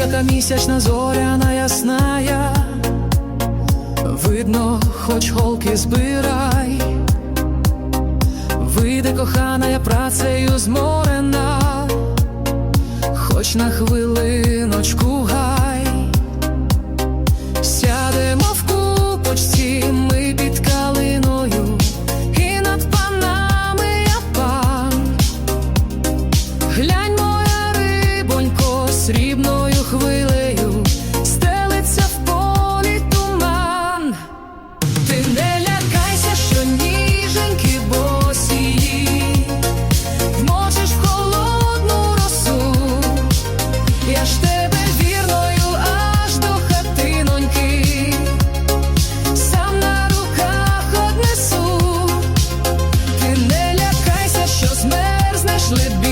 яка місячна зоряна ясная, видно, хоч голки збирай, вийде кохана, я працею зморена, хоч на хвилиночку гай, сядемо в купочці, ми під калиною, і над панами я пан хвилею стелиться в полі туман, ти не лякайся, що ніженьки босії, Вмочиш в холодну росу, я ж тебе вірною, аж до хатиноньки, сам на руках однесу, ти не лякайся, що змерзнеш лебі.